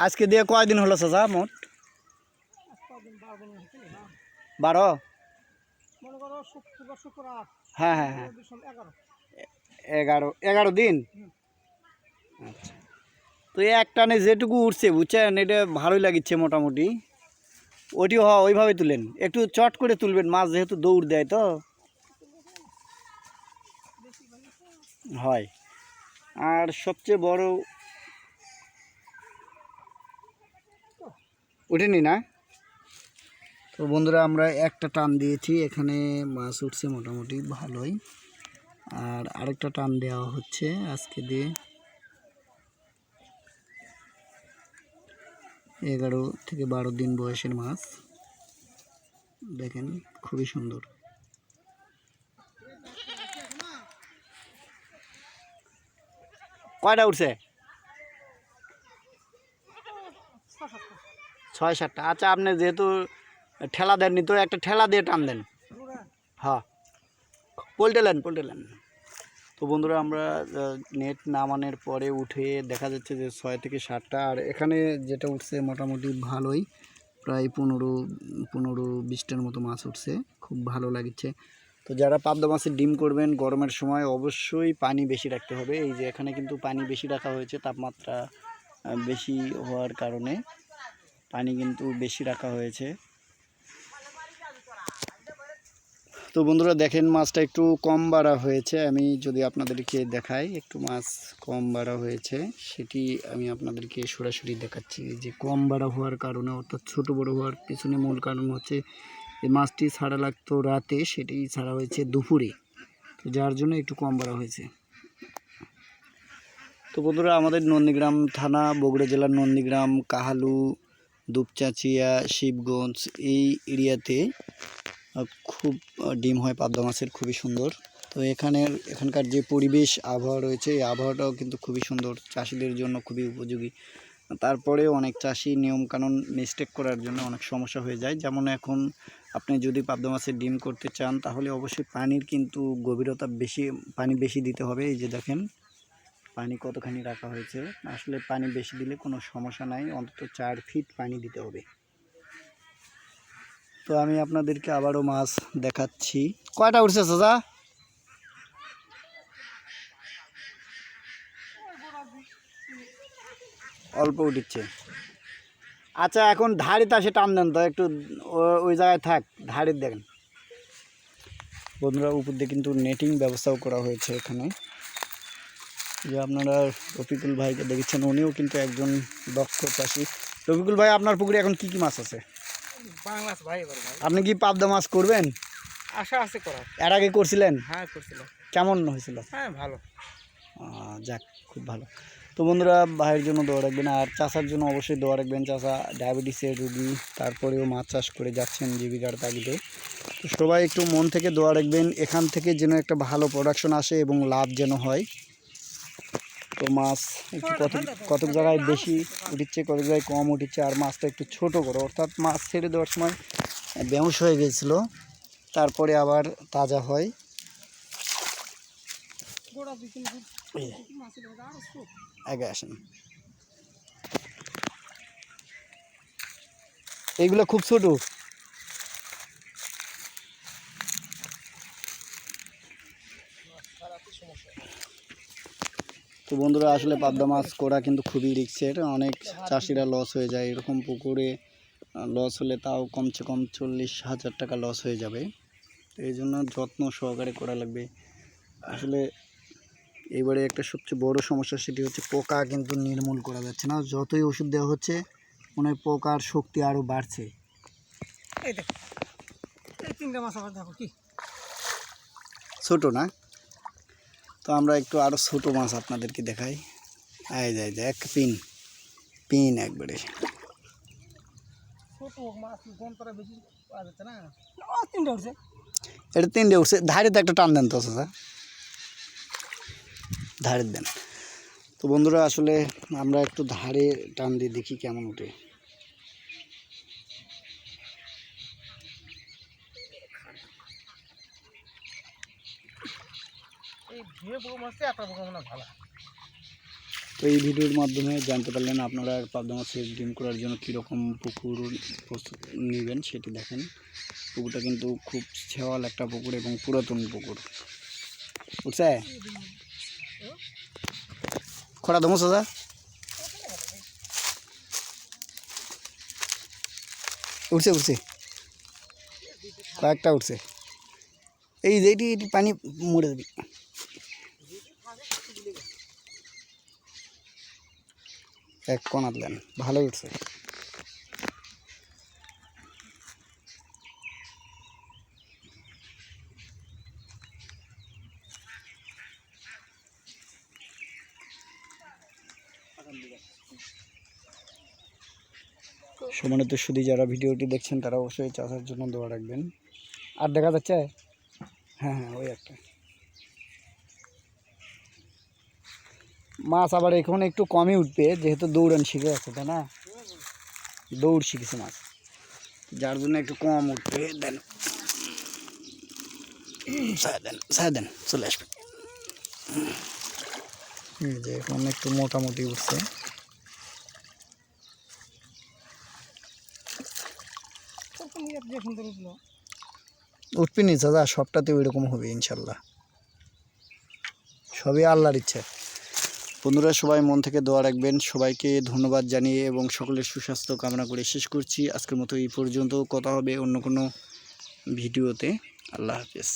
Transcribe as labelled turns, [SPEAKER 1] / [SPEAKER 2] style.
[SPEAKER 1] আজকে দিয়ে কয়দিন হলো চাচা মোট?
[SPEAKER 2] বারো?
[SPEAKER 1] হ্যাঁ হ্যাঁ হ্যাঁ।
[SPEAKER 2] এগারো
[SPEAKER 1] এগারো দিন? আচ্ছা। তো এই এক টানে যেটুকু উঠছে, বুঝছেন? এটা ভালোই মোটামুটি। হ ওইভাবে তুলেন। একটু চট করে তুলবেন, মাছ যেহেতু দৌড় দেয় তো। হয়। আর সবচেয়ে বড় উঠেনি না? তো বন্ধুরা আমরা একটা টান দিয়েছি। এখানে মাছ উঠছে মোটামুটি ভালোই। আর আরেকটা টান দেওয়া হচ্ছে আজকে দিয়ে। এগারো থেকে বারো দিন বয়সের মাছ। দেখেন খুবই সুন্দর। কয়টা উঠছে? ছয় সাতটা। আচ্ছা আপনি যেহেতু ঠেলা দেননি, তো একটা ঠেলা দিয়ে টান দেন। হ্যাঁ। পোল্টেলেন পোল্টেলেন তো বন্ধুরা, আমরা নেট নামানোর পরে উঠে দেখা যাচ্ছে যে ছয় থেকে সাতটা, আর এখানে যেটা উঠছে মোটামুটি ভালোই। প্রায় পনেরো পনেরো বিশটার মতো মাছ উঠছে, খুব ভালো লাগছে। তো যারা পাবদা মাছের ডিম করবেন গরমের সময়, অবশ্যই পানি বেশি রাখতে হবে। এই যে এখানে কিন্তু পানি বেশি রাখা হয়েছে, তাপমাত্রা বেশি হওয়ার কারণে। পানি কিন্তু বেশি রাখা হয়েছে। তো বন্ধুরা দেখেন, মাছটা একটু কম বাড়া হয়েছে। আমি যদি আপনাদেরকে দেখাই, একটু মাছ কম বাড়া হয়েছে, সেটি আমি আপনাদেরকে সরাসরি দেখাচ্ছি। যে কম বাড়া হওয়ার কারণে, অর্থাৎ ছোট বড় হওয়ার পিছনে মূল কারণ হচ্ছে যে মাছটি ছাড়া লাগতো রাতে, সেটি ছাড়া হয়েছে দুপুরে। তো যার জন্য একটু কম বাড়া হয়েছে। তো বন্ধুরা, আমাদের নন্দীগ্রাম থানা, বগুড়া জেলার নন্দীগ্রাম, কাহালু দুপচাচিয়া, শিবগঞ্জ এই এরিয়াতে খুব ডিম হয়, পাবদা মাছের, খুবই সুন্দর। তো এখানের এখানকার যে পরিবেশ, আবহাওয়া রয়েছে, এই আবহাওয়াটাও কিন্তু খুবই সুন্দর, চাষিদের জন্য খুবই উপযোগী। তারপরে অনেক চাষি নিয়মকানুন মিস্টেক করার জন্য অনেক সমস্যা হয়ে যায়। যেমন এখন আপনি যদি পাবদা মাছের ডিম করতে চান, তাহলে অবশ্যই পানির কিন্তু গভীরতা বেশি, পানি বেশি দিতে হবে। এই যে দেখেন পানি কতখানি রাখা হয়েছে? আসলে পানি বেশি দিলে কোনো সমস্যা নাই, অন্তত চার ফিট পানি দিতে হবে। তো আমি আপনাদেরকে আবারও মাছ দেখাচ্ছি। কয়টা উঠছে চাচা? অল্প উঠিচ্ছে। আচ্ছা এখন ধাড়িতে আসে টান দেন তো, একটু ওই জায়গায় থাক ধাড়ির দেখেন বন্ধুরা, উপর দিয়ে কিন্তু নেটিং ব্যবস্থাও করা হয়েছে এখানে। যে আপনারা রফিকুল ভাইকে দেখেছেন উনিও কিন্তু একজন দক্ষ চাষি। রফিকুল ভাই আপনার পুকুরে এখন কি কি মাছ আছে? আপনি কি পাবদা মাছ করবেন?
[SPEAKER 2] আশা আছে করার।
[SPEAKER 1] এর আগে করছিলেন?
[SPEAKER 2] হ্যাঁ করছিল
[SPEAKER 1] কেমন হয়েছিল?
[SPEAKER 2] হ্যাঁ ভালো।
[SPEAKER 1] যাক খুব ভালো। তো বন্ধুরা ভাইয়ের জন্য দোয়া রাখবেন আর চাষার জন্য অবশ্যই দোয়া রাখবেন। চাষা ডায়াবেটিসের রুগী তারপরেও মাছ চাষ করে যাচ্ছেন জীবিকার তাগিদে। তো সবাই একটু মন থেকে দোয়া রাখবেন এখান থেকে যেন একটা ভালো প্রোডাকশন আসে এবং লাভ যেন হয়। তো মাছ একটু কত কত জায়গায় বেশি উঠিচ্ছে কত জায়গায় কম উঠিচ্ছে, আর মাছটা একটু ছোট করো। অর্থাৎ মাছ ছেড়ে দেওয়ার সময় বেহুশ হয়ে গেছিল, তারপরে আবার তাজা হয়। আগে আসেন। এইগুলো খুব ছোট। তো বন্ধুরা আসলে পাবদা মাছ করা কিন্তু খুবই রিক্সের অনেক চাষিরা লস হয়ে যায়। এরকম পুকুরে লস হলে তাও কমসে কম চল্লিশ হাজার টাকা লস হয়ে যাবে। তো এই জন্য যত্ন সহকারে করা লাগবে। আসলে এবারে একটা সবচেয়ে বড় সমস্যা সেটি হচ্ছে পোকা কিন্তু নির্মূল করা যাচ্ছে না। যতই ওষুধ দেওয়া হচ্ছে মনে হয় পোকার শক্তি আরও বাড়ছে।
[SPEAKER 2] এই দেখো এই তিনটা মাছ আবার দেখো কি।
[SPEAKER 1] ছোট না? তো আমরা একটু আরও ছোট মাছ আপনাদেরকে দেখাই। এই যায় এক পিন পিন একবারে।
[SPEAKER 2] তিনটা উঠছে।
[SPEAKER 1] এটা তিনটে উঠছে। ধারেতে একটা টান দেন তো চাচা। ধারের দেন। তো বন্ধুরা আসলে আমরা একটু ধারে টান দিয়ে দেখি কেমন ওঠে
[SPEAKER 2] মনে
[SPEAKER 1] তো এই ভিডিওর মাধ্যমে জানতে পারলেন আপনারা পাবদা মাছের ডিম করার জন্য কীরকম পুকুর প্রস্তুত নেবেন সেটি দেখেন। পুকুরটা কিন্তু খুব ছেওয়াল একটা পুকুর এবং পুরাতন পুকুর। উঠছে? খরা দমো সাদা উঠছে উঠছে। কয়েকটা উঠছে। এই যে এটি পানি মরে দেবি এক কোনা দিলেন ভালো উঠছে। সমানিত শুধু যারা ভিডিওটি দেখছেন, তারা অবশ্যই চাষের জন্য দোয়া রাখবেন। আর দেখা যাচ্ছে? হ্যাঁ হ্যাঁ ওই একটা। মাছ আবার এখন একটু কমই উঠবে, যেহেতু দৌড়ান শিখে আছে তাই না? দৌড় শিখেছে মাছ। যার জন্য একটু কম উঠবে, দেন। দেন দেন, চলে আসবে। যে এখন একটু মোটামুটি উঠছে। উঠবি নি দাদা সবটাতে ওই রকম হবে, ইনশাল্লাহ। সবই আল্লাহর ইচ্ছে। বন্ধুরা, সবাই মন থেকে দোয়া রাখবেন। সবাইকে ধন্যবাদ জানিয়ে এবং সকলের সুস্বাস্থ্য কামনা করে শেষ করছি। আজকের মতো এই পর্যন্ত। কথা হবে অন্য কোনো ভিডিওতে। আল্লাহ হাফেজ।